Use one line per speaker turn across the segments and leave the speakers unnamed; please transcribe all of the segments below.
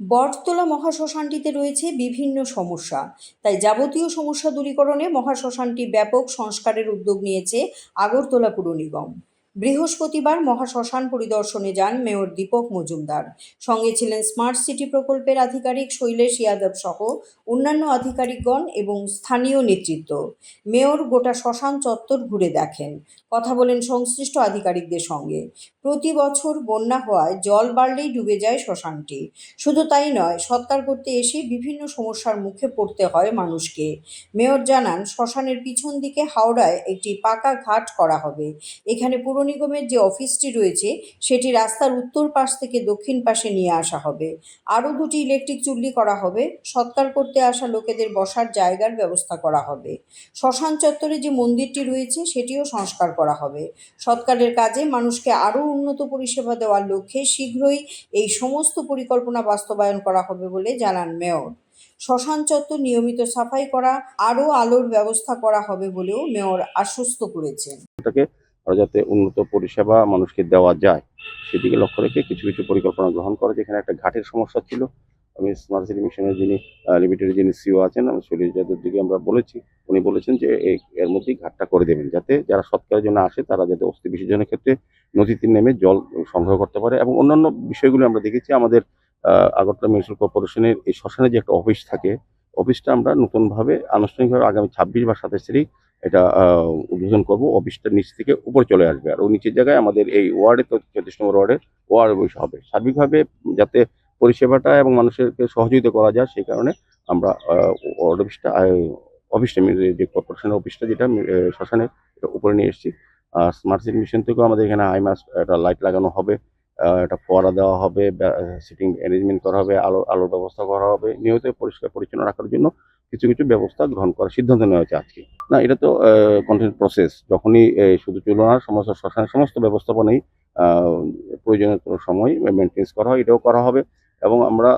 বটতলা মহাশ্মশানটিতে রয়েছে বিভিন্ন সমস্যা। তাই যাবতীয় সমস্যা দূরীকরণে মহাশ্মশানটি ব্যাপক সংস্কারের উদ্যোগ নিয়েছে আগরতলা পুর নিগম। বৃহস্পতিবার মহাশ্মশান পরিদর্শনে যান মেয়র দীপক মজুমদার। সঙ্গে ছিলেন স্মার্ট সিটি প্রকল্পের আধিকারিক শৈলেশ যাদব সহ অন্যান্য আধিকারিকগণ এবং স্থানীয় নেতৃত্ব। মেয়র গোটা শ্মশান চত্বর ঘুরে দেখেন। কথা বলেন সংশ্লিষ্ট আধিকারিকদের সঙ্গে। প্রতি বছর বন্যা হওয়ায় জল বাড়লেই ডুবে যায় শ্মশানটি। শুধু তাই নয়, সৎকার করতে এসে বিভিন্ন সমস্যার মুখে পড়তে হয় মানুষকে। মেয়র জানান, শ্মশানের পিছন দিকে হাওড়ায় একটি পাকা ঘাট করা হবে। এখানে পুর নিগমের যে অফিসটি রয়েছে, সেটি রাস্তার উত্তর পাশ থেকে দক্ষিণ পাশে নিয়ে আসা হবে। আরও দুটি ইলেকট্রিক চুল্লি করা হবে। সৎকার করতে আসা লোকেদের বসার জায়গার ব্যবস্থা করা হবে। শ্মশান চত্বরে যে মন্দিরটি রয়েছে, সেটিও সংস্কার করা হবে। সৎকারের কাজে মানুষকে আরও উন্নত পরিষেবা দেওয়ার লক্ষ্যে শীঘ্রই এই সমস্ত পরিকল্পনা বাস্তবায়ন করা হবে বলে জানান মেয়র। শ্মশান চত্বর নিয়মিত সাফাই করা, আরও আলোর ব্যবস্থা করা হবে বলেও মেয়র আশ্বস্ত করেছেন।
আরও যাতে উন্নত পরিষেবা মানুষকে দেওয়া যায়। সেদিকে লক্ষ্য রেখে কিছু কিছু পরিকল্পনা গ্রহণ করা, যেখানে একটা ঘাটের সমস্যা ছিল। আমি স্মার্ট সিটি মিশনের যিনি লিমিটেড যিনি সিও আছেন, আমি শৈলেশ যাদব দিকে আমরা বলেছি। উনি বলেছেন যে এর মধ্যেই ঘাটটা করে দেবেন, যাতে যারা সৎকারের জন্য আসে, তারা যাতে অস্থি বিসর্জনের ক্ষেত্রে নদীতে নেমে জল সংগ্রহ করতে পারে এবং অন্যান্য বিষয়গুলো আমরা দেখেছি। আমাদের আগরতলা মিউনিসিপাল কর্পোরেশনের এই শ্মশানে যে একটা অফিস থাকে, অফিসটা আমরা নতুনভাবে আনুষ্ঠানিকভাবে আগামী ছাব্বিশ বা সাতাশ তারিখ এটা উদ্বোধন করব। অফিসটা নিচ থেকে উপরে চলে আসবে। আর ওই নিচের জায়গায় আমাদের এই ওয়ার্ডে তো চৌত্রিশ নম্বর ওয়ার্ডে ওয়ার্ড অফিস হবে। সার্বিকভাবে যাতে পরিষেবাটা এবং মানুষেরকে সহযোগিতা করা যায়, সেই কারণে আমরা ওয়ার্ড অফিসটা অফিসটা যে কর্পোরেশনের অফিসটা যেটা শ্মশানে উপরে নিয়ে এসেছি। আর স্মার্ট সিটি মিশন থেকেও আমাদের এখানে আই মাস একটা লাইট লাগানো হবে একটা ফোয়ারা দেওয়া হবে সিটিং অ্যারেঞ্জমেন্ট করা হবে, আলো, আলোর ব্যবস্থা করা হবে, নিয়মিত পরিষ্কার পরিচ্ছন্ন রাখার জন্য। কিছু কিছু ব্যবস্থা গ্রহণ করার সিদ্ধান্ত নেওয়া হয়েছে আজকে। না, এটা তো কন্টিনিউ প্রসেস যখনই শুধু তুলনার সমস্ত শ্মশানের সমস্ত ব্যবস্থাপনাই প্রয়োজনীয় সময় মেনটেন্স করা হয়, এটাও করা হবে এবং আমরা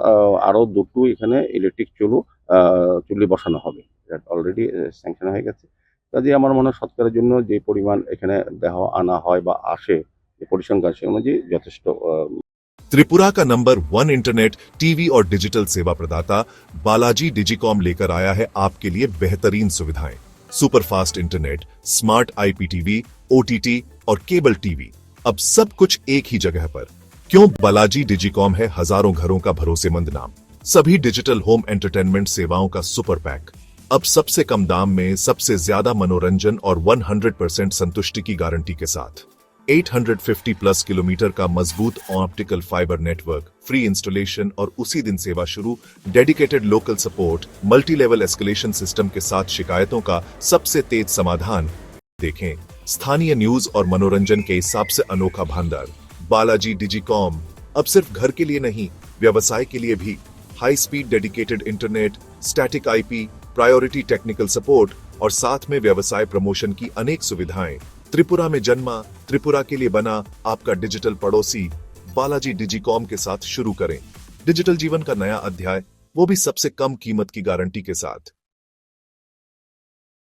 আরও দুটো এখানে ইলেকট্রিক চুলু চুল্লি বসানো হবে। অলরেডি স্যাংশন হয়ে গেছে। কাজে আমার মনে হয় সৎকারের জন্য যে পরিমাণ এখানে দেওয়া আনা হয় বা আসে পরিসংখ্যান, সে অনুযায়ী যথেষ্ট
त्रिपुरा का नंबर वन इंटरनेट, टीवी और डिजिटल सेवा प्रदाता बालाजी डिजिकॉम लेकर आया है आपके लिए बेहतरीन सुविधाएँ। Superfast internet, smart IPTV, OTT और केबल टीवी। अब सब कुछ एक ही जगह पर। क्यों बालाजी डिजिकॉम है हज़ारों घरों का भरोसेमंद नाम। सभी डिजिटल होम एंटरटेनमेंट सेवाओं का सुपर पैक। अब सबसे कम दाम में सबसे ज़्यादा मनोरंजन और 100% संतुष्टि की गारंटी के साथ। 850 प्लस किलोमीटर का मज़बूत optical fibre network, free installation और उसी दिन सेवा शुरू, dedicated local support multi level escalation system के साथ शिकायतों का सबसे तेज समाधान। देखें, स्थानीय न्यूज़ और मनोरंजन के हिसाब से अनोखा भंडार। बालाजी डिजिकॉम, अब सिर्फ़ घर के लिए नहीं, व्यवसाय के लिए भी। High speed dedicated internet, static IP, priority technical support और साथ में व्यवसाय प्रमोशन की अनेक सुविधाएँ। त्रिपुरा में जन्मा, त्रिपुरा के लिए बना आपका डिजिटल पड़ोसी बालाजी डिजीकॉम के साथ शुरू करें। डिजिटल जीवन का नया अध्याय, वो भी सबसे कम कीमत की गारंटी के साथ।